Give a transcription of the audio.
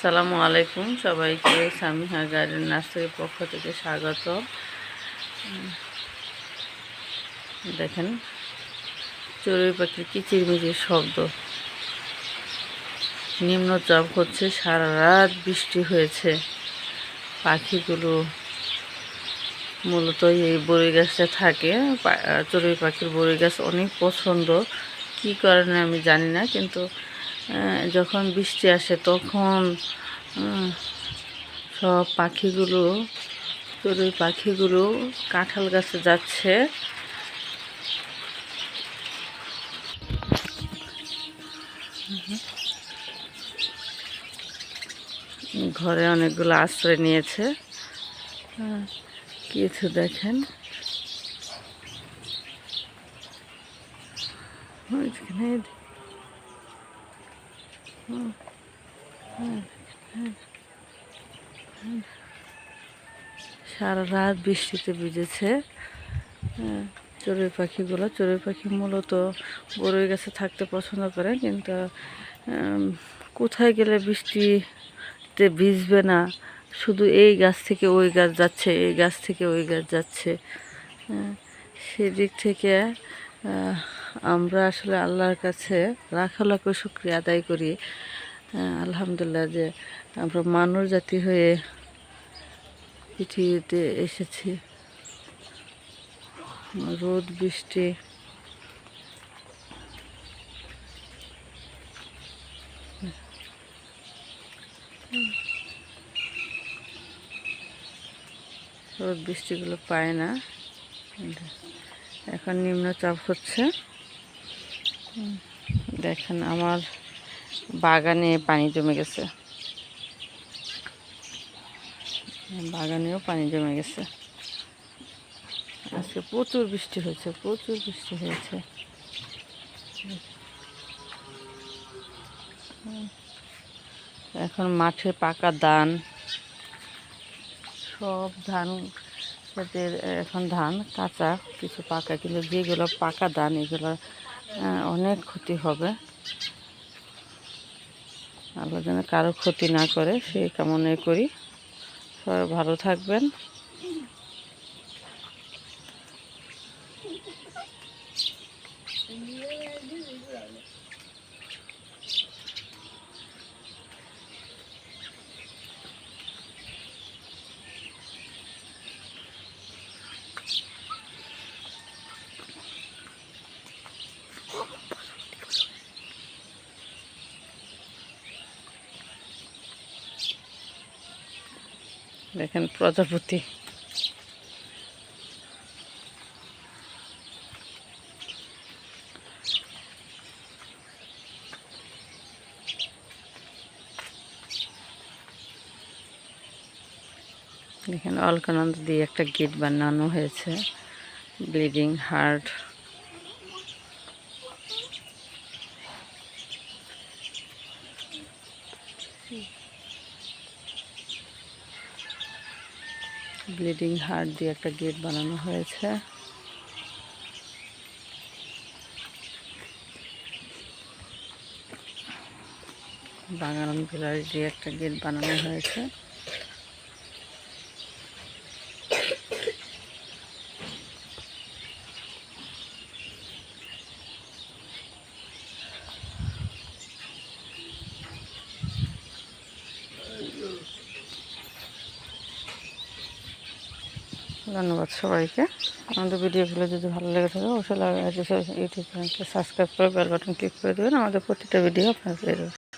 আসসালামু আলাইকুম সবাইকে সামিহা গার্ডেন নার্সারির পক্ষ থেকে স্বাগত। দেখেন, চড়ুই পাখির কিচিরমিচির শব্দ। নিম্নচাপ হচ্ছে সারা রাত বৃষ্টি হয়েছে। পাখিগুলো মূলত এই বড়ি গাছটা থাকে। চড়ুই পাখির বড়ি গাছ অনেক পছন্দ। কী কারণে আমি জানি না, কিন্তু যখন বৃষ্টি আসে তখন সব পাখিগুলো চড়ুই পাখিগুলো কাঁঠাল গাছে যাচ্ছে ঘরে অনেকগুলো আশ্রয় নিয়েছে হ্যাঁ, কিছু দেখেন ওইখানে। সারা রাত বৃষ্টিতে ভিজেছে। হ্যাঁ, চড়ুই পাখিগুলো চড়ুই পাখি মূলত বড়ই গাছে থাকতে পছন্দ করে কিন্তু কোথায় গেলে বৃষ্টিতে ভিজবে না? শুধু এই গাছ থেকে ওই গাছ যাচ্ছে এই গাছ থেকে ওই গাছ যাচ্ছে। হ্যাঁ, সেদিক থেকে আমরা আসলে আল্লাহর কাছে লাখ লাখ শুক্রিয়া আদায় করি। আলহামদুলিল্লাহ যে আমরা মানুষ জাতি হয়ে পৃথিবীতে এসেছি। রোদ, বৃষ্টি, রোদ, বৃষ্টিগুলো পায় না। এখন নিম্নচাপ হচ্ছে। দেখেন, আমার বাগানে পানি জমে গেছে। বাগানেও পানি জমে গেছে। আজকে প্রচুর বৃষ্টি হয়েছে, প্রচুর বৃষ্টি হয়েছে। এখন মাঠে পাকা ধান, সব ধান এখন ধান কাঁচা, কিছু পাকা, কিন্তু যেগুলো পাকা ধান, এগুলো অনেক ক্ষতি হবে। আল্লাহ যেন কারও ক্ষতি না করে সেই কামনাই করি। সবাই ভালো থাকবেন। দেখেন প্রজাপতি। দেখেন অলকানন্দ দিয়ে একটা গেট বানানো হয়েছে। Bleeding heart. ব্লিডিং হার্ট দিয়ে একটা গেট বানানো হয়েছে। বাঙালি বিলাস দিয়ে একটা গেট বানানো হয়েছে। ধন্যবাদ সবাইকে। আমাদের ভিডিওগুলো যদি ভালো লেগে থাকে, অবশ্যই ইউটিউব চ্যানেলকে সাবস্ক্রাইব করে বেল বাটন ক্লিক করে দেবেন। আমাদের প্রতিটা ভিডিও আপনার পেয়ে